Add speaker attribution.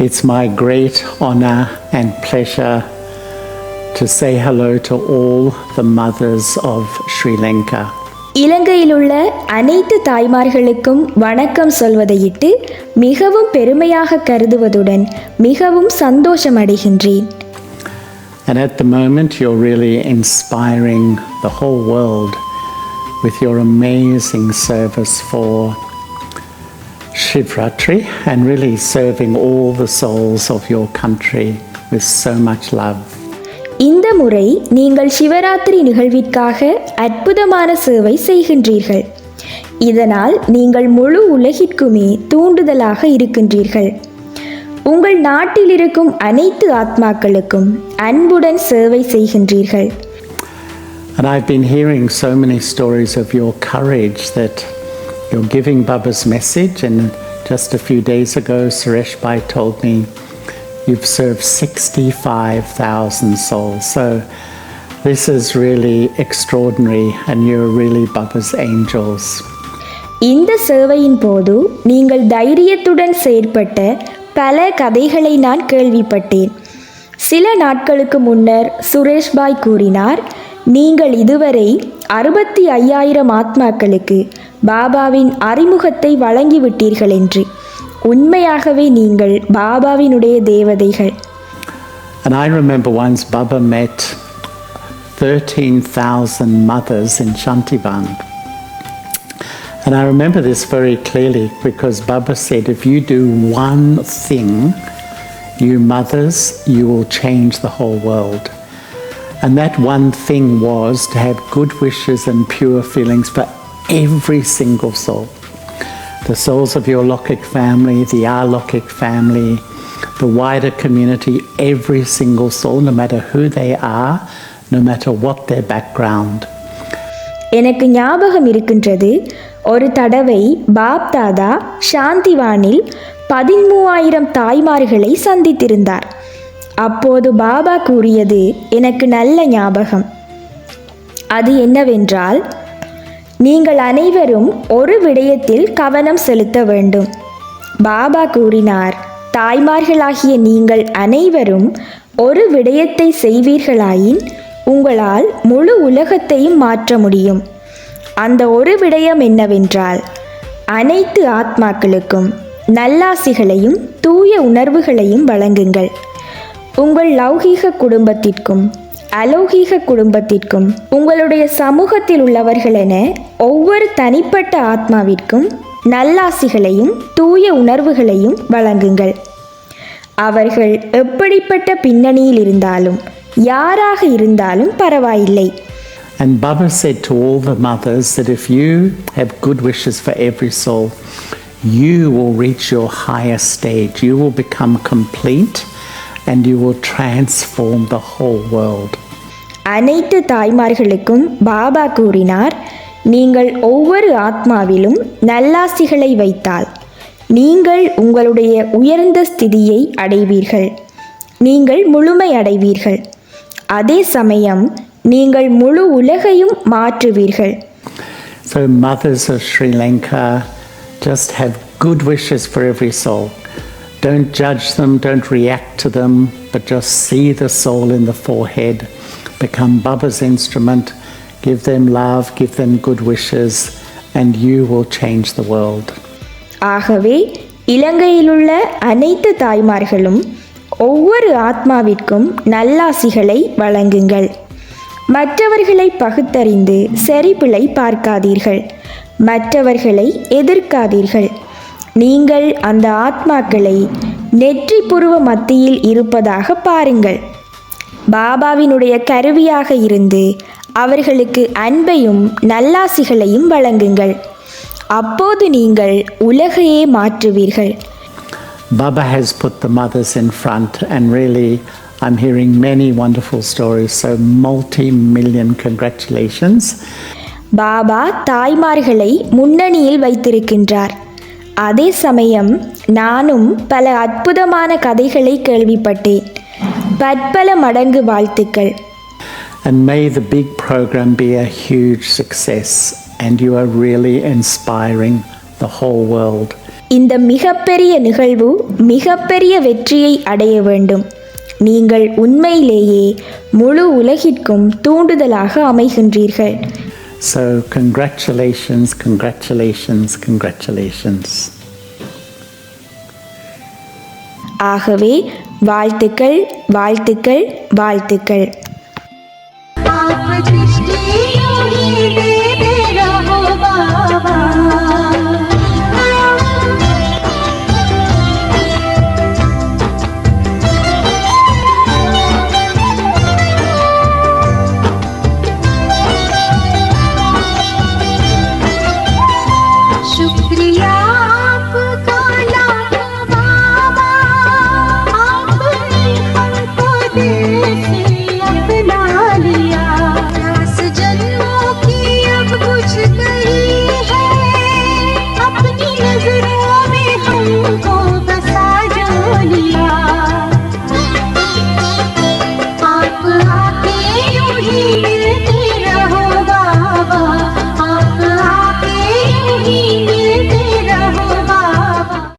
Speaker 1: It's my great honor and pleasure to say hello to all the mothers of Sri Lanka.
Speaker 2: இலங்கையிலுள்ள அனைத்து தாய்மார்களுக்கும் வணக்கம் சொல்வதையிட்டு மிகவும் பெருமையாக கருதுவதுடன் மிகவும் சந்தோஷமடைகின்றேன்
Speaker 1: And at the moment, you're really inspiring the whole world with your amazing service for Shivratri and really serving all the souls of your country with so much love.
Speaker 2: இந்த முறை நீங்கள் சிவராத்திரி நிகழ்விற்காக அற்புதமான சேவை செய்கின்றீர்கள். இதனால் நீங்கள் முழு உலகிற்குமே தூண்டுதலாக இருக்கின்றீர்கள். உங்கள் நாட்டில் இருக்கும் அனைத்து ஆத்மாக்களுக்கும் அன்புடன் சேவை செய்கின்றீர்கள்.
Speaker 1: And I've been hearing so many stories of your courage that you're giving Baba's message. And just a few days ago, Suresh Bhai told me you've served 65,000 souls. So this is really extraordinary, and you're really Baba's angels.
Speaker 2: இந்த சேவையின் போது நீங்கள் தைரியத்துடன் செயற்பட்ட பல கதைகளை நான் கேள்விப்பட்டேன் சில நாட்களுக்கு முன்னர் சுரேஷ்பாய் கூறினார் நீங்கள் இதுவரை அறுபத்தி ஐயாயிரம் ஆத்மாக்களுக்கு பாபாவின் அறிமுகத்தை வழங்கிவிட்டீர்கள் என்று உண்மையாகவே நீங்கள் பாபாவினுடைய தேவதைகள்
Speaker 1: And I remember once Baba met 13,000 mothers in Shantivan. And I remember this very clearly because Baba said, if you do one thing, you mothers, you will change the whole world. And that one thing was to have good wishes and pure feelings for every single soul. The souls of your Lokic family, the R Lokic family, the wider community, every single soul, no matter who they are, no matter what their background.
Speaker 2: எனக்கு ஞாபகம் இருக்கின்றது ஒரு தடவை pop தாதா சாந்திவானில் பதிமூவாயிரம் தாய்மார்களை சந்தித்திருந்தார் அப்போது பாபா கூறியது எனக்கு நல்ல ஞாபகம் அது என்னவென்றால் நீங்கள் அனைவரும் ஒரு விடயத்தில் கவனம் செலுத்த வேண்டும். பாபா கூறினார் தாய்மார்களாகிய நீங்கள் அனைவரும் ஒரு விடயத்தை செய்வீர்களாயின் உங்களால் முழு உலகத்தையும் மாற்ற முடியும். அந்த ஒரு விடயம் என்னவென்றால் அனைத்து ஆத்மாக்களுக்கும் நல்லாசிகளையும் தூய உணர்வுகளையும் வழங்குங்கள். உங்கள் லௌகீக குடும்பத்திற்கும் அலௌகீக குடும்பத்திற்கும் உங்களுடைய சமூகத்தில் உள்ளவர்கள் என ஒவ்வொரு தனிப்பட்ட ஆத்மாவிற்கும் நல்லாசிகளையும் தூய உணர்வுகளையும் வழங்குங்கள் அவர்கள் எப்படிப்பட்ட பின்னணியில் இருந்தாலும் யாராக இருந்தாலும் பரவாயில்லை
Speaker 1: And Baba said to all the mothers that if you have good wishes for every soul, you will reach your higher stage. You will become complete and you will transform the whole world.
Speaker 2: அனைத்து தாய்மார்களுக்கும் பாபா கூறினார் நீங்கள் ஒவ்வொரு ஆத்மாவிலும் நல்லாசிகளை வைத்தால் நீங்கள் உங்களுடைய உயர்ந்த ஸ்திதியை அடைவீர்கள் நீங்கள் முழுமை அடைவீர்கள் அதே சமயம் நீங்கள் முழு உலகையும் மாற்றுவீர்கள்
Speaker 1: So, mothers of Sri Lanka, just have good wishes for every soul. Don't judge them, don't react to them, but just see the soul in the forehead. Become Baba's instrument, give them love, give them good wishes, and you will change the world.
Speaker 2: ஆகவே இலங்கையிலுள்ள அனைத்து தாய்மார்களும் ஒவ்வொரு ஆத்மாவிற்கும் நல்லாசிகளை வழங்குங்கள் மற்றவர்களை பகுத்தறிந்து சரிபிழை பார்க்காதீர்கள் மற்றவர்களை எதிர்க்காதீர்கள் நீங்கள் அந்த ஆத்மாக்களை நெற்றி புருவ மத்தியில் இருப்பதாக பாருங்கள் பாபாவினுடைய கருவியாக இருந்து அவர்களுக்கு அன்பையும் நல்லாசிகளையும் வழங்குங்கள் அப்போது நீங்கள் உலகையே மாற்றுவீர்கள்
Speaker 1: Baba has put the mothers in front, and really, I'm hearing many wonderful stories. So, multi million congratulations.
Speaker 2: Baba தாய்மார்களை முன்னணியில் வைத்திருக்கின்றார் அதே சமயம் நானும் பல அற்புதமான கதைகளை கேள்விப்பட்டேன். பற்பல மடங்கு வாழ்த்துக்கள்.
Speaker 1: And may the big program be a huge success, and you are really inspiring the whole world.
Speaker 2: இந்த மிகப்பெரிய நிகழ்வு மிகப்பெரிய வெற்றியை அடைய வேண்டும். நீங்கள் உண்மையிலேயே முழு உலகிற்கும் தூண்டுதலாக அமைகின்றீர்கள்.
Speaker 1: So, congratulations, congratulations, congratulations.
Speaker 2: ஆகவே வாழ்த்துக்கள் வாழ்த்துக்கள் வாழ்த்துக்கள்